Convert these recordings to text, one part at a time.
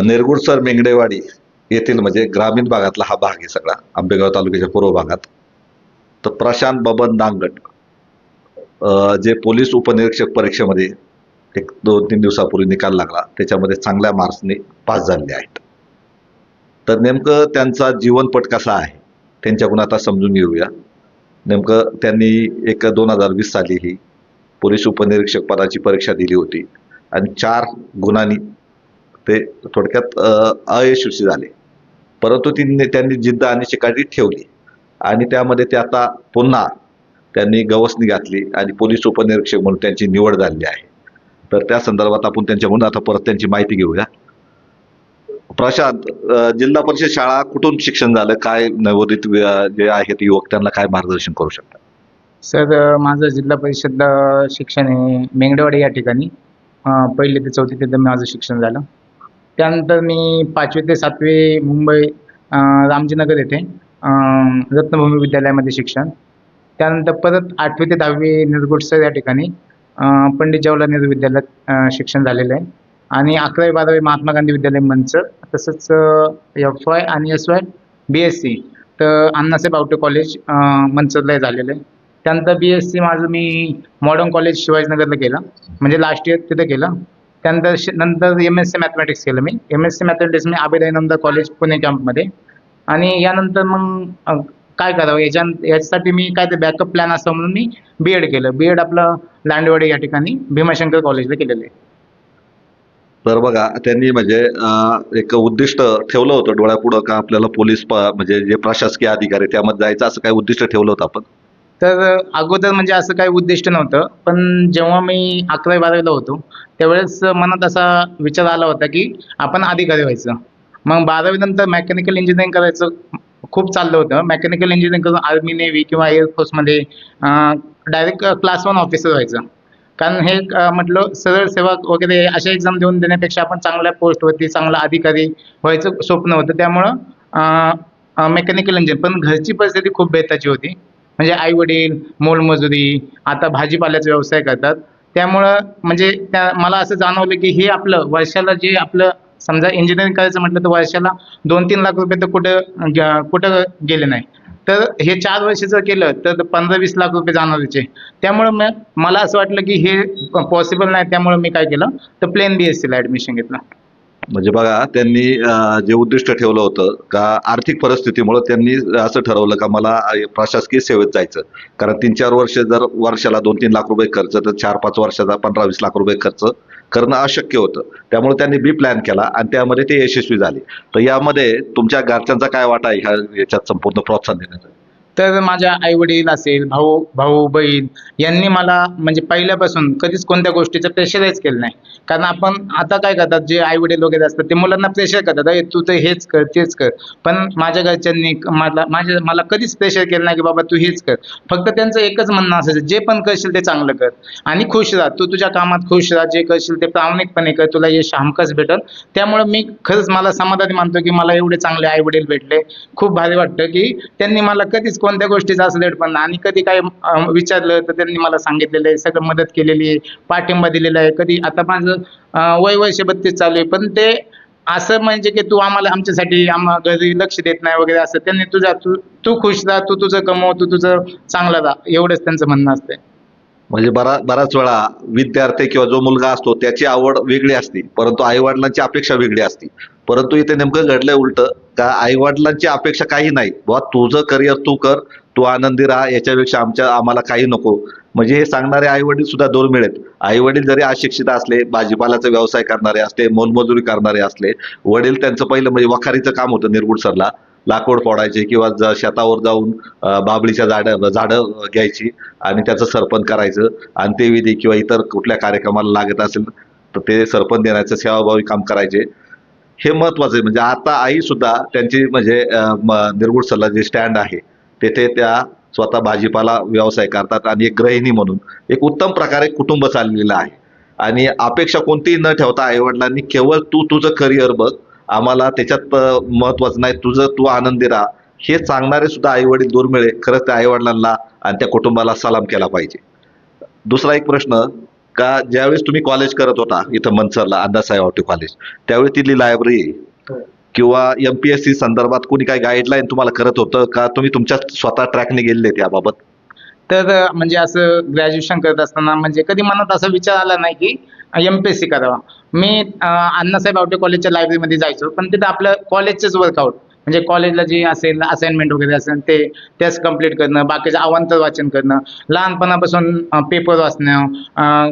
निरगुडसर मेंगडेवाडी येथील म्हणजे ग्रामीण भागातला हा भाग आहे सगळा आंबेगाव तालुक्याच्या पूर्व भागात. तर प्रशांत बबन दांगट जे पोलीस उपनिरीक्षक परीक्षेमध्ये एक दोन तीन दिवसापूर्वी निकाल लागला त्याच्यामध्ये चांगल्या मार्क्सने पास झालेले आहेत. तर नेमकं त्यांचा जीवनपट कसा आहे त्यांच्याकडून आता समजून घेऊया. नेमकं त्यांनी एक दोन हजार वीस साली ही पोलीस उपनिरीक्षक पदाची परीक्षा दिली होती. आणि चार गुणांनी ते थोडक्यात अयशस्वी झाले. परंतु तिने त्यांनी जिद्द आणि चिकाटी ठेवली. आणि त्यामध्ये ते आता पुन्हा त्यांनी गवसणी घातली आणि पोलीस उपनिरीक्षक म्हणून त्यांची निवड झालेली आहे. तर त्या संदर्भात आपण त्यांच्याकडून आता परत त्यांची माहिती घेऊया. प्रशांत जिल्हा परिषद शाळा कुठून शिक्षण झालं? काय नवोदित जे आहेत युवक त्यांना काय मार्गदर्शन करू शकतात? सर माझं जिल्हा परिषद शिक्षण आहे मेंगडेवाडी या ठिकाणी. अ, पहिली ते चौथी तिथं माझं शिक्षण झालं. त्यानंतर मी पाचवी ते सातवी मुंबई रामजीनगर येथे रत्नभूमी विद्यालयामध्ये शिक्षण. त्यानंतर परत आठवी ते दहावी निरगुडसर या ठिकाणी पंडित जवाहरलाल नेहरू विद्यालयात शिक्षण झालेलं आहे. आणि अकरावी बारावी महात्मा गांधी विद्यालय मंच तसंच एफ वाय आणि S Y B S C तर अण्णासाहेब आवटे कॉलेज मंचरला झालेलं आहे. त्यानंतर बी एस सी माझं मी मॉडर्न कॉलेज शिवाजीनगरला केलं. म्हणजे लास्ट इयर तिथं केलं. त्यानंतर नंतर एम एस सी मॅथमॅटिक्स केलं मी. एम एस सी मॅथमॅटिक्स मी अभिदयानंद कॉलेज पुणे कॅम्पमध्ये आणि यानंतर मग काय करावं? याच्या याच्यासाठी मी काय ते बॅकअप प्लॅन असतं म्हणून मी बी एड केलं. बी एड आपलं लांडवाडी या ठिकाणी भीमाशंकर कॉलेजला केलेलं आहे. तर बघा त्यांनी म्हणजे एक उद्दिष्ट ठेवलं होतं डोळ्यापुढं का आपल्याला पोलीस म्हणजे जे प्रशासकीय अधिकारी त्यामध्ये जायचं असं काय उद्दिष्ट ठेवलं होतं आपण? तर अगोदर म्हणजे असं काही उद्दिष्ट नव्हतं. पण जेव्हा मी अकरावी बारावीला होतो त्यावेळेस मनात असा विचार आला होता की आपण अधिकारी व्हायचं? मग बारावीनंतर मेकॅनिकल इंजिनिअरिंग करायचं खूप चाललं होतं. मेकॅनिकल इंजिनिअरिंग करून आर्मी नेव्ही किंवा एअरफोर्समध्ये डायरेक्ट क्लास वन ऑफिसर व्हायचं. कारण हे म्हटलं सरळ सेवक वगैरे अशा एक्झाम देऊन देण्यापेक्षा आपण चांगल्या पोस्टवरती चांगला अधिकारी व्हायचं स्वप्न होतं त्यामुळं मेकॅनिकल इंजिन पण घरची परिस्थिती खूप बेताची होती. म्हणजे आई वडील मोलमजुरी आता भाजीपाल्याचा व्यवसाय करतात. त्यामुळं म्हणजे त्या मला असं जाणवलं की हे आपलं वर्षाला जे आपलं समजा इंजिनिअरिंग करायचं म्हटलं तर वर्षाला दोन तीन लाख रुपये तर कुठं कुठं गेले नाही. तर हे चार वर्ष जर केलं तर पंधरा वीस लाख रुपये जाणारच त्यामुळं मग मला असं वाटलं की हे पॉसिबल नाही त्यामुळं मी काय केलं? तर प्लेन बी एस सीला ॲडमिशन घेतलं. म्हणजे बघा त्यांनी जे उद्दिष्ट ठेवलं होतं का आर्थिक परिस्थितीमुळे त्यांनी असं ठरवलं का मला प्रशासकीय सेवेत जायचं. कारण तीन चार वर्ष जर वर्षाला दोन तीन लाख रुपये खर्च तर चार पाच वर्षाचा पंधरा वीस लाख रुपये खर्च करणं अशक्य होतं. त्यामुळे त्यांनी बी प्लॅन केला आणि त्यामध्ये ते यशस्वी झाले. तर यामध्ये तुमच्या घरच्यांचा काय वाटा आहे? ह्या याच्यात संपूर्ण प्रोत्साहन देण्याचा. तर माझ्या आई वडील असेल भाऊ भाऊ बहीण यांनी मला म्हणजे पहिल्यापासून कधीच कोणत्या गोष्टीचं प्रेशराईज केलं नाही. कारण आपण आता काय करतात जे आई वडील वगैरे असतात ते मुलांना प्रेशर करतात. अरे तू तर हेच कर तेच कर. पण माझ्या घरच्यांनी मला माझ्या मला कधीच प्रेशर केलं नाही की बाबा तू हेच कर. फक्त त्यांचं एकच म्हणणं असायचं जे पण करशील ते चांगलं कर. आणि खुश राहा. तू तुझ्या कामात खुश राहा. जे करशील ते प्रामाणिकपणे कर. तुला यश हमखास भेटल. त्यामुळे मी खरंच मला समाधानी मानतो की मला एवढे चांगले आई वडील भेटले. खूप भारी वाटतं की त्यांनी मला कधीच कोणत्या गोष्टीचं असं लेट पण आणि कधी काय विचारलं तर त्यांनी मला सांगितलेलं आहे सगळं मदत केलेली आहे पाठिंबा दिलेला आहे. कधी आता माझं वय वर्ष बत्तीस चालू आहे पण ते असं म्हणजे की तू आम्हाला आमच्यासाठी आम्हा घरी लक्ष देत नाही वगैरे असं त्यांनी तुझ्या तू तू खुश राहा तू तुझं कमव तू तुझं चांगलं राहा एवढंच त्यांचं म्हणणं असतंय. म्हणजे बरा बराच वेळा विद्यार्थी किंवा जो मुलगा असतो त्याची आवड वेगळी असते. परंतु आईवडिलांची अपेक्षा वेगळी असते. परंतु इथे नेमकं घडलंय उलट का आईवडिलांची अपेक्षा काही नाही. बुवा तुझं करिअर तू कर तू आनंदी राहा याच्यापेक्षा आमच्या आम्हाला काही नको. म्हणजे हे सांगणारे आईवडील सुद्धा दुर्मिळ आहेत. आईवडील जरी अशिक्षित असले भाजीपाल्याचा व्यवसाय करणारे असले मोलमजुरी करणारे असले वडील त्यांचं पहिलं म्हणजे वखारीचं काम होतं निरगुडसरला लाकूड फोडायचे किंवा ज- शेतावर जाऊन बाबळीच्या झाडं झाडं घ्यायची आणि त्याचं सरपण करायचं आणि ते विधी किंवा इतर कुठल्या कार्यक्रमाला लागत असेल तर ते सरपण देण्याचं सेवाभावी काम करायचे. हे महत्वाचं आहे. म्हणजे आता आई सुद्धा त्यांची म्हणजे निर्गुण म- जे स्टँड आहे तेथे त्या स्वतः भाजीपाला व्यवसाय करतात आणि एक गृहिणी म्हणून एक उत्तम प्रकारे कुटुंब चाललेलं आहे. आणि अपेक्षा कोणतीही न ठेवता आईवडिलांनी केवळ तू तुझं करिअर बघ आम्हाला त्याच्यात महत्वाचं नाही. तुझं तू आनंदी राहा. हे सांगणारे सुद्धा आई वडील दुर्मिळ खरंच त्या आई वडिलांना आणि त्या कुटुंबाला सलाम केला पाहिजे. दुसरा एक प्रश्न का ज्यावेळेस तुम्ही कॉलेज करत होता इथं मनसरला अण्णासाहेब आवटे कॉलेज त्यावेळी तिथली लायब्ररी किंवा एमपीएससी संदर्भात कोणी काही गाईडलाईन तुम्हाला करत होतं? का तुम्ही तुमच्या स्वतः ट्रॅकने गेलेले त्याबाबत? तर म्हणजे असं ग्रॅज्युएशन करत असताना म्हणजे कधी मनात असा विचार आला नाही की एम पी एस सी करावा. मी अण्णासाहेब आवटे कॉलेजच्या लायब्ररीमध्ये जायचो. पण तिथं आपलं कॉलेजचंच वर्कआउट म्हणजे कॉलेजला जे असेल असाइनमेंट वगैरे असेल ते त्याच कंप्लीट करणं बाकीचं अवांतर वाचन करणं लहानपणापासून पेपर वाचणं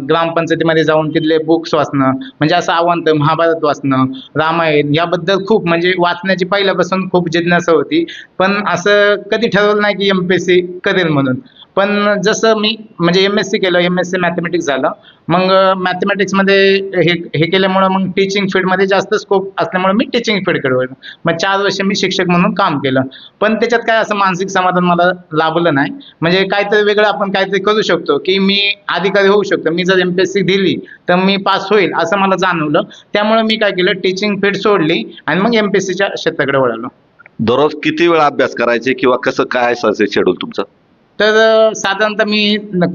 ग्रामपंचायतीमध्ये जाऊन तिथले बुक्स वाचणं म्हणजे असं अवांतर महाभारत वाचणं रामायण याबद्दल खूप म्हणजे वाचण्याची पहिल्यापासून खूप जिज्ञासा होती. पण असं कधी ठरवलं नाही की एम पी एस सी करेल म्हणून. पण जसं मी म्हणजे एम एस सी केलं एम एस सी मॅथमॅटिक्स झालं. मग मॅथमॅटिक्समध्ये हे हे केल्यामुळं मग टीचिंग फील्डमध्ये जास्त स्कोप असल्यामुळे मी टीचिंग फील्डकडे वळलो. मग चार वर्ष मी शिक्षक म्हणून काम केलं. पण त्याच्यात काय असं मानसिक समाधान मला लाभलं नाही. म्हणजे काहीतरी वेगळं आपण काहीतरी करू शकतो की मी अधिकारी होऊ शकतो. मी जर एम पी एस सी दिली तर मी पास होईल असं मला जाणवलं. त्यामुळे मी काय केलं टीचिंग फील्ड सोडली आणि मग एम पी एस सीच्या क्षेत्राकडे वळालो. दररोज किती वेळा अभ्यास करायचे किंवा कसं काय असायचं शेड्यूल तुमचं? तर साधारणतः मी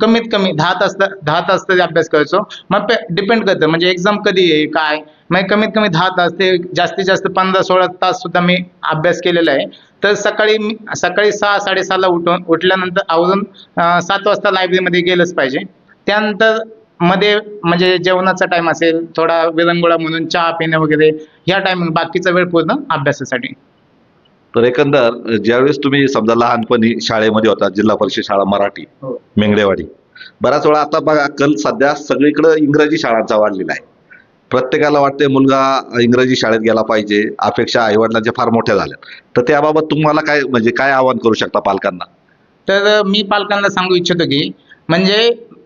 कमीत कमी दहा तास दहा तास तरी अभ्यास करायचो. मग डिपेंड करतं. म्हणजे एक्झाम कधी आहे काय? मग कमीत कमी दहा तास ते जास्तीत जास्त पंधरा सोळा तास सुद्धा मी अभ्यास केलेला आहे. तर सकाळी मी सकाळी सहा साडेसहाला उठून उठल्यानंतर आवरून सात वाजता लायब्ररीमध्ये गेलंच पाहिजे. त्यानंतरमध्ये म्हणजे जेवणाचा टाइम असेल थोडा विरंगुळा म्हणून चहा पिणे वगैरे ह्या टाइम बाकीचा वेळ पूर्ण अभ्यासासाठी. तर एकंदर ज्यावेळेस तुम्ही समजा लहानपणी शाळेमध्ये होता जिल्हा परिषद शाळा मराठी हो. मेंगडेवाडी बऱ्याच वेळा आता बघा कल सध्या सगळीकडे इंग्रजी शाळांचा वाढलेला आहे. प्रत्येकाला वाटते मुलगा इंग्रजी शाळेत गेला पाहिजे अपेक्षा आईवडिलांच्या फार मोठ्या झाल्या तर त्याबाबत तुम्हाला काय म्हणजे काय आवाहन करू शकता पालकांना? तर मी पालकांना सांगू इच्छितो की म्हणजे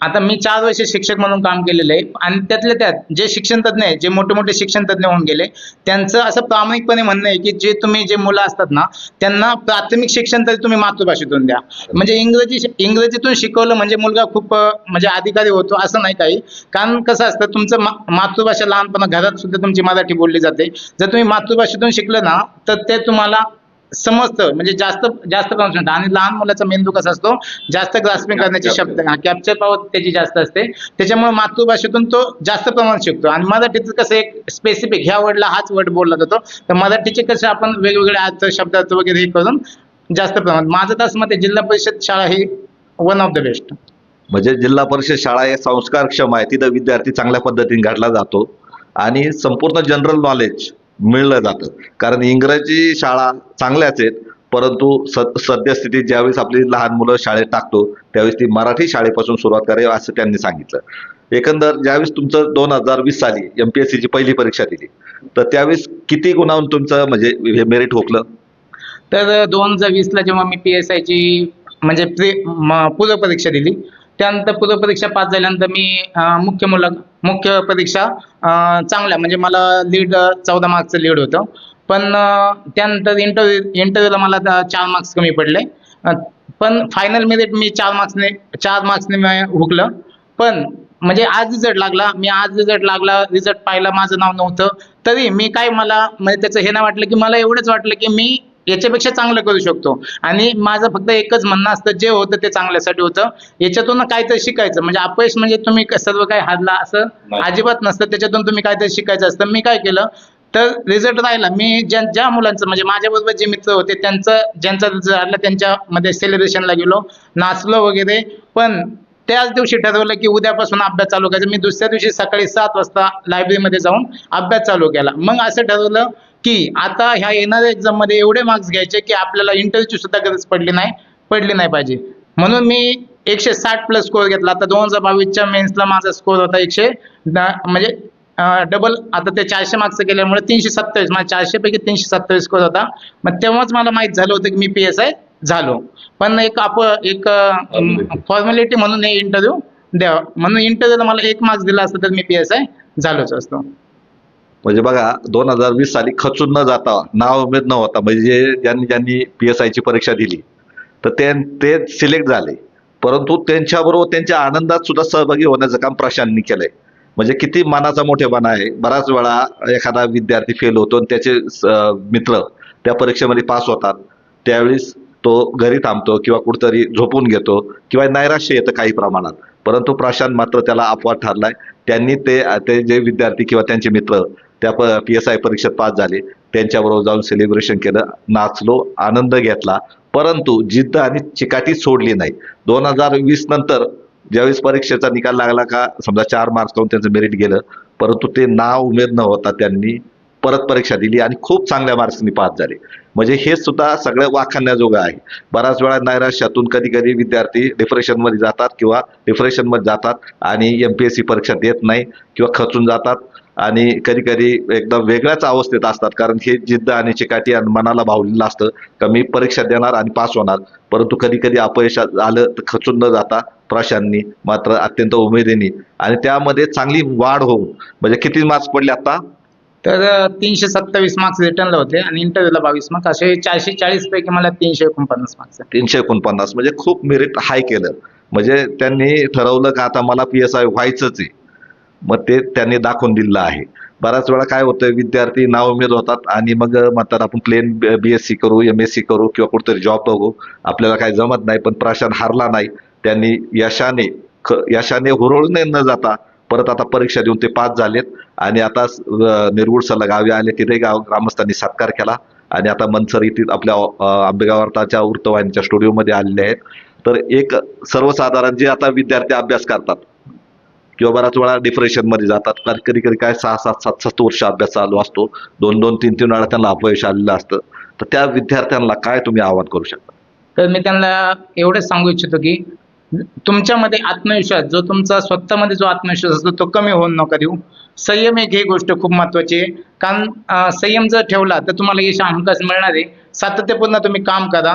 आता मी चार वर्ष शिक्षक म्हणून काम केलेलं आहे. आणि त्यातल्या त्यात जे शिक्षण तज्ज्ञ आहे जे मोठे मोठे शिक्षण तज्ज्ञ होऊन गेले त्यांचं असं प्रामाणिकपणे म्हणणं आहे की जे तुम्ही जे मुलं असतात ना त्यांना प्राथमिक शिक्षण तरी तुम्ही मातृभाषेतून द्या. म्हणजे इंग्रजी इंग्रजीतून शिकवलं म्हणजे मुलगा खूप म्हणजे अधिकारी होतो असं नाही काही. कारण कसं असतं तुमचं मा- मातृभाषा लहानपणा घरात सुद्धा तुमची मराठी बोलली जाते. जर तुम्ही मातृभाषेतून शिकलं ना तर ते तुम्हाला समजतं. म्हणजे जास्त जास्त कॉन्सन्ट्रेट आणि लहान मुलाचा मेंदू कसा असतो? जास्त ग्रास्पिंग करण्याची शब्द कॅप्चर पॉवर त्याची जास्त असते. त्याच्यामुळे मातृभाषेतून तो जास्त प्रमाणात शिकतो. आणि मराठीचं कसं एक स्पेसिफिक ह्या वर्डला हाच वर्ड बोलला जातो. तर मराठीचे कसं आपण वेगवेगळे अर्थ शब्दार्थ वगैरे हे करून जास्त प्रमाणात. माझं तर असं मत जिल्हा परिषद शाळा ही वन ऑफ द बेस्ट म्हणजे जिल्हा परिषद शाळा हे संस्कारक्षम आहे. तिथं विद्यार्थी चांगल्या पद्धतीने घडला जातो. आणि संपूर्ण जनरल नॉलेज मिळलं जातं. कारण इंग्रजी शाळा चांगल्याच आहेत परंतु स सद्यस्थितीत ज्यावेळेस आपली लहान मुलं शाळेत टाकतो त्यावेळेस ती मराठी शाळेपासून सुरुवात करावी असं त्यांनी सांगितलं. एकंदर ज्यावेळेस तुमचं दोन हजार वीस साली एम पी एस सीची पहिली परीक्षा दिली तर त्यावेळेस किती गुणावून तुमचं म्हणजे हे मेरिट ठोकलं तर दोन हजार वीसला जेव्हा मी पी एस आयची म्हणजे प्री म- पूर्वपरीक्षा दिली त्यानंतर पूर्व परीक्षा पास झाल्यानंतर मी मुख्य मुलं मुख्य परीक्षा चांगल्या म्हणजे मला लीड चौदा मार्क्सचं लीड होतं. पण त्यानंतर इंटरव्ह्यू इंटरव्ह्यूला मला चार मार्क्स कमी पडले. पण फायनल मेरिट मी चार मार्क्सने चार मार्क्सने हुकलं. पण म्हणजे आज रिझल्ट लागला मी आज रिझल्ट लागला रिझल्ट पाहिला माझं नाव नव्हतं. तरी मी काय मला म्हणजे त्याचं हे नाही वाटलं की मला एवढंच वाटलं की मी याच्यापेक्षा चांगलं करू शकतो. आणि माझं फक्त एकच म्हणणं असतं जे होतं ते चांगल्यासाठी होतं. याच्यातून काहीतरी शिकायचं. म्हणजे अपयश म्हणजे तुम्ही सर्व काही हारला असं. अजिबात नसतं. त्याच्यातून तुम्ही काहीतरी शिकायचं असतं. मी काय केलं? तर रिझल्ट राहिला. मी ज्या ज्या मुलांचं म्हणजे माझ्याबरोबर जे मित्र होते त्यांचं ज्यांचा रिझल्ट आला त्यांच्यामध्ये सेलिब्रेशनला गेलो. नाचलो वगैरे. पण त्याच दिवशी ठरवलं की उद्यापासून अभ्यास चालू करायचा. मी दुसऱ्या दिवशी सकाळी सात वाजता लायब्ररीमध्ये जाऊन अभ्यास चालू केला. मग असं ठरवलं की आता ह्या येणाऱ्या एक्झाममध्ये एवढे मार्क्स घ्यायचे की आपल्याला इंटरव्ह्यूची सुद्धा गरज पडली नाही पडली नाही पाहिजे. म्हणून मी एकशे साठ प्लस स्कोअर घेतला. आता दोन हजार बावीसच्या मेन्सला माझा स्कोअर होता एकशे म्हणजे डबल आता ते चारशे मार्क्स केल्यामुळे तीनशे सत्तावीस चारशे पैकी तीनशे सत्तावीस स्कोअर होता. मग तेव्हाच मला माहीत झालं होतं की मी पी एस आय झालो. पण एक आप एक फॉर्मॅलिटी म्हणून हे इंटरव्ह्यू द्यावा म्हणून इंटरव्ह्यूला मला एक मार्क्स दिला असतं तर मी पी एस आय झालोच असतो. म्हणजे बघा दोन हजार वीस साली खचून न जाता नाव उमेद न होता म्हणजे ज्यांनी ज्यांनी पी एस आयची परीक्षा दिली तर ते ते सिलेक्ट झाले. परंतु त्यांच्याबरोबर त्यांच्या आनंदात सुद्धा सहभागी होण्याचं काम प्रशांतनी केलंय. म्हणजे किती मनाचा मोठेपणा आहे. बराच वेळा एखादा विद्यार्थी फेल होतो आणि त्याचे स- मित्र त्या परीक्षेमध्ये पास होतात. त्यावेळेस तो घरी थांबतो किंवा कुठतरी झोपून घेतो किंवा नैराश्य येतं काही प्रमाणात. परंतु प्रशांत मात्र त्याला अपवाद ठरलाय. त्यांनी ते ते जे विद्यार्थी किंवा त्यांचे मित्र त्या प पी एस आय परीक्षेत पास झाले. त्यांच्याबरोबर जाऊन सेलिब्रेशन केलं नाचलो आनंद घेतला. परंतु जिद्द आणि चिकाटी सोडली नाही. दोन हजार वीस नंतर ज्यावेळेस परीक्षेचा निकाल लागला का समजा चार मार्क्स लावून त्यांचं मेरिट गेलं परंतु ते नाव उमेद न होता त्यांनी परत परीक्षा दिली आणि खूप चांगल्या मार्क्सनी पास झाले. म्हणजे हे सुद्धा सगळं वाखाणण्याजोगं आहे. बऱ्याच वेळा नैराश्यातून कधी कधी विद्यार्थी डिप्रेशनमध्ये जातात किंवा डिप्रेशनमध्ये जातात आणि एम पी एस सी परीक्षा देत नाही किंवा खचून जातात आणि कधी कधी एकदम वेगळ्याच अवस्थेत असतात. कारण हे जिद्द आणि चिकाटी आणि मनाला भावलेलं असतं का मी परीक्षा देणार आणि पास होणार. परंतु कधी कधी अपयश आलं तर खचून न जाता प्रशांनी मात्र अत्यंत उमेदीने आणि त्यामध्ये चांगली वाढ होऊन म्हणजे किती मार्क्स पडले आता? तर तीनशे सत्तावीस मार्क्स रिटर्नला होते आणि इंटरव्ह्यूला बावीस मार्क्स असे चारशे चाळीस पैकी मला तीनशे एकोणपन्नास मार्क्स तीनशे एकोणपन्नास म्हणजे खूप मेरिट हाय केलं. म्हणजे त्यांनी ठरवलं का आता मला पी एस आय व्हायचंच आहे. मग ते त्यांनी दाखवून दिलेलं आहे. बऱ्याच वेळा काय होतं विद्यार्थी नाव उमेद होतात आणि मग म्हणतात आपण प्लेन बी एस सी करू एम एस सी करू किंवा कुठेतरी जॉब बघू. आपल्याला काही जमत नाही पण प्रशांत हारला नाही. त्यांनी यशाने ख- यशाने हुरळून न जाता परत आता परीक्षा देऊन ते पास झालेत. आणि आता अं, निरगुड गावी आले तिथे गाव ग्रामस्थांनी सत्कार केला. आणि आता मनसर इथे आपल्या अं, आंबेगाव वृत्तवाहिनीच्या स्टुडिओमध्ये आलेले आहेत. तर एक सर्वसाधारण जे आता विद्यार्थी अभ्यास करतात किंवा बऱ्याच वेळा डिप्रेशनमध्ये जातात कारण कधी कधी काय सहा सात सात सात वर्ष अभ्यास चालू असतो. दोन दोन तीन तीन वेळा त्यांना अपयश आलेलं असतं. तर त्या विद्यार्थ्यांना काय तुम्ही आवाहन करू शकता? तर मी त्यांना एवढंच सांगू इच्छितो की तुमच्यामध्ये आत्मविश्वास जो तुमचा स्वतःमध्ये जो आत्मविश्वास असतो तो कमी होऊन नका देऊ. संयम एक ही गोष्ट खूप महत्वाची आहे. कारण संयम जर ठेवला तर तुम्हाला यश हमखास मिळणार आहे. सातत्यपूर्ण तुम्ही काम करा.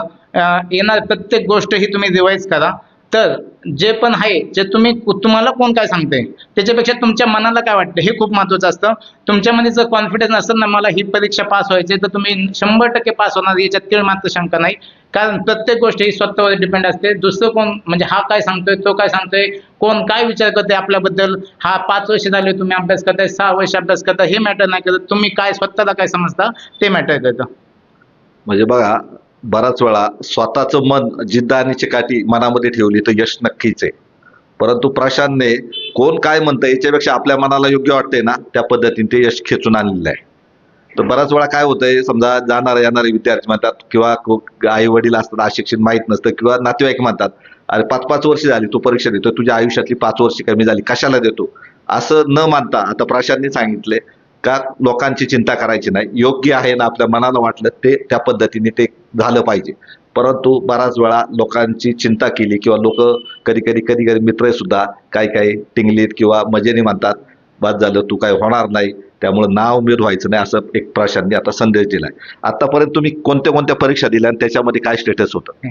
येणार प्रत्येक गोष्ट ही तुम्ही रिवाईज करा. तर जे पण आहे जे तुम्ही तुम्हाला कोण काय सांगते त्याच्यापेक्षा तुमच्या मनाला काय वाटतं? हे खूप महत्वाचं असतं. तुमच्यामध्ये जर कॉन्फिडन्स असेल ना मला ही परीक्षा पास व्हायची तर तुम्ही शंभर टक्के पास होणार याच्यात तीळ मात्र शंका नाही. कारण प्रत्येक गोष्ट ही स्वतःवर डिपेंड असते. दुसरं कोण म्हणजे हा काय सांगतोय तो काय सांगतोय कोण काय विचार करतोय आपल्याबद्दल हा पाच वर्ष झाले तुम्ही अभ्यास करताय सहा वर्ष अभ्यास करता हे मॅटर नाही करत. तुम्ही काय स्वतःला काय समजता ते मॅटर करतं. म्हणजे बघा बराच वेळा स्वतःचं मन जिद्द आणि चिकाटी मनामध्ये ठेवली तर यश नक्कीच आहे. परंतु प्रशांतने कोण काय म्हणतं याच्यापेक्षा आपल्या मनाला योग्य वाटतंय ना त्या पद्धतीने ते यश खेचून आणलेलं आहे. तर बराच वेळा काय होतंय समजा जाणारे येणारे विद्यार्थी म्हणतात किंवा आई वडील असतात अशिक्षित माहीत नसतं किंवा नातेवाईक म्हणतात अरे पाच पाच वर्ष झाली तू परीक्षा देतो तुझ्या आयुष्यातली पाच वर्ष कमी झाली कशाला देतो? असं न मानता आता प्रशांतने सांगितले का लोकांची चिंता करायची नाही. योग्य आहे ना आपल्या मनाला वाटलं ते त्या पद्धतीने ते झालं पाहिजे. परंतु बराच वेळा लोकांची चिंता केली किंवा लोक कधी कधी कधी कधी मित्रसुद्धा काही काही टिंगलीत किंवा मजेने म्हणतात बाद झालं तू काय होणार नाही. त्यामुळं नाव उमेद व्हायचं नाही असं एक प्रशांनी आता संदेश दिलाय. आतापर्यंत तुम्ही कोणत्या कोणत्या परीक्षा दिल्या आणि त्याच्यामध्ये काय स्टेटस होतं?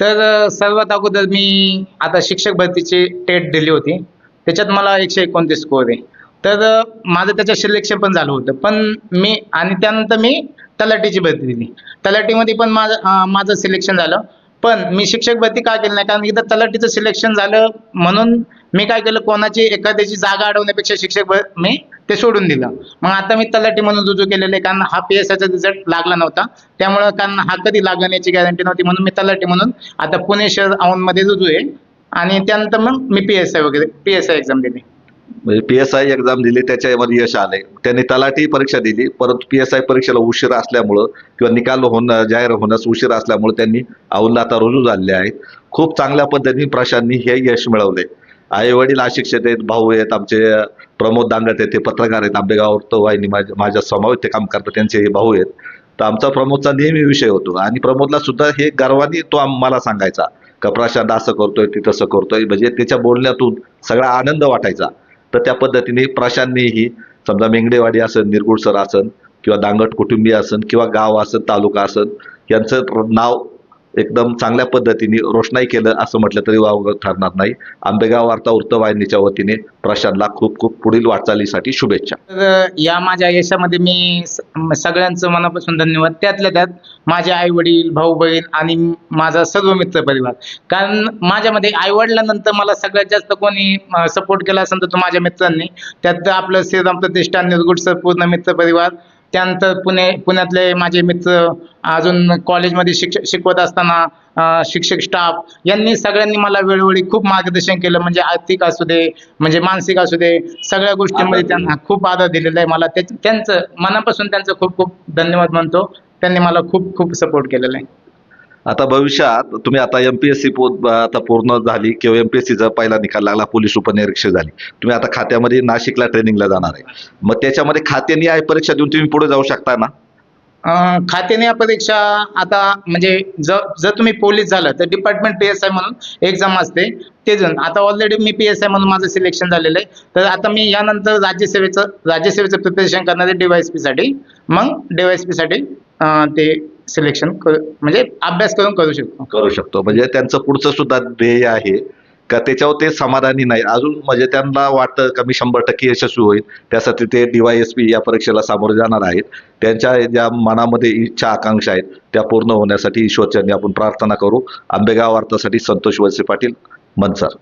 तर सर्वात अगोदर मी आता शिक्षक भरतीची टेट दिली होती. त्याच्यात मला एकशे एकोणतीस स्कोर आहे. तर माझं त्याच्यात सिलेक्शन पण झालं होतं. पण मी आणि त्यानंतर मी तलाठीची भरती दिली. तलाठीमध्ये पण माझं माझं सिलेक्शन झालं. पण मी शिक्षक भरती का केली नाही? कारण इथं तलाठीचं सिलेक्शन झालं म्हणून मी काय केलं? कोणाची एखाद्याची जागा अडवण्यापेक्षा शिक्षक मी ते सोडून दिलं. मग आता मी तलाठी म्हणून रुजू केलेलं आहे कारण हा पी एस आयचा रिझल्ट लागला नव्हता. त्यामुळं कारण हा कधी लागण्याची याची गॅरंटी नव्हती म्हणून मी तलाठी म्हणून आता पुणे शहर औंधमध्ये रुजू आहे. आणि त्यानंतर मग मी पी एस आय वगैरे पी एस आय एक्झाम दिली. म्हणजे पी एस आय एक्झाम दिली त्याच्यामध्ये यश आले. त्यांनी तलाठी परीक्षा दिली परंतु पी एस आय परीक्षेला उशीर असल्यामुळं किंवा निकाल होणं जाहीर होण्यास उशीर असल्यामुळे त्यांनी औंधला आता रुजू झालेले आहेत. खूप चांगल्या पद्धतीने प्रशांतनी हे यश मिळवले. आई वडील अशिक्षित आहेत भाऊ आहेत आमचे प्रमोद दांगट आहेत ते पत्रकार आहेत आंबेगाव वाहिनी माझ्या माझ्यासमोर ते काम करतात त्यांचे हे भाऊ आहेत. तर आमचा प्रमोदचा नेहमी विषय होतो आणि प्रमोदला सुद्धा हे गर्वाने तो आम्हाला सांगायचा का प्रशांत असं करतोय ते तसं करतोय म्हणजे त्याच्या बोलण्यातून सगळा आनंद वाटायचा. तर त्या पद्धतीने प्रशांतनेही समजा मेंगडेवाडी असन निरगुडसर असन किंवा दांगट कुटुंबीय असन किंवा गाव असन तालुका असन यांचं नाव एकदम चांगल्या पद्धतीने रोषणाई केलं असं म्हटलं तरी वावगं ठरणार नाही. आंबेगाव वार्ता वृत्तवाहिनीच्या वतीने प्रशांतला खूप खूप पुढील वाटचालीसाठी शुभेच्छा. तर या माझ्या यशामध्ये मी सगळ्यांचं मनापासून धन्यवाद. त्यातल्या त्यात माझे आई वडील भाऊ बहीण आणि माझा सर्व मित्र परिवार. कारण माझ्यामध्ये आई वडिलांनंतर मला सगळ्यात जास्त कोणी सपोर्ट केला असेल तर तो माझ्या मित्रांनी. त्यात आपलं श्रीराम प्रतिष्ठान निरगुड सर पूर्ण मित्र परिवार. त्यानंतर पुणे पुण्यातले माझे मित्र अजून कॉलेजमध्ये शिक्षक शिकवत असताना शिक्षक स्टाफ यांनी सगळ्यांनी मला वेळोवेळी खूप मार्गदर्शन केलं. म्हणजे आर्थिक असू दे म्हणजे मानसिक असू दे सगळ्या गोष्टींमध्ये त्यांना खूप आदर दिलेला आहे मला. त्याच- त्यांचं मनापासून त्यांचं खूप खूप धन्यवाद मानतो त्यांनी मला खूप खूप सपोर्ट केलेला आहे. आता भविष्यात तुम्ही आता एम पी एस सी आता पूर्ण झाली किंवा एम पी एस सीचा पहिला निकाल लागला पोलीस उपनिरीक्षक झाली. तुम्ही आता खात्यामध्ये नाशिकला ट्रेनिंगला जाणार आहे. मग त्याच्यामध्ये खाते आय परीक्षा देऊन तुम्ही पुढे जाऊ शकता ना? खात्याने या परीक्षा आता म्हणजे जर जर तुम्ही पोलीस झालं तर डिपार्टमेंट पी एस आय म्हणून एक्झाम असते. ते जण आता ऑलरेडी मी पी एस आय म्हणून माझं सिलेक्शन झालेलं आहे. तर आता मी यानंतर राज्यसेवेचं राज्यसेवेचं प्रिपरेशन करणार आहे डीवायएसपी साठी. मग डीवायएसपी साठी ते सिलेक्शन म्हणजे अभ्यास करून करू शकतो. करू शकतो. म्हणजे त्यांचं पुढचं सुद्धा ध्येय आहे. का त्याच्यावर ते समाधानी नाही. अजून म्हणजे त्यांना वाटतं का मी शंभर टक्के यशस्वी होईल. त्यासाठी ते डीवायएसपी या परीक्षेला सामोरे जाणार आहेत. त्यांच्या ज्या मनामध्ये इच्छा आकांक्षा आहेत त्या पूर्ण होण्यासाठी ईश्वरचरणी आपण प्रार्थना करू. आंबेगाव वार्तासाठी संतोष वळसे पाटील मनसर.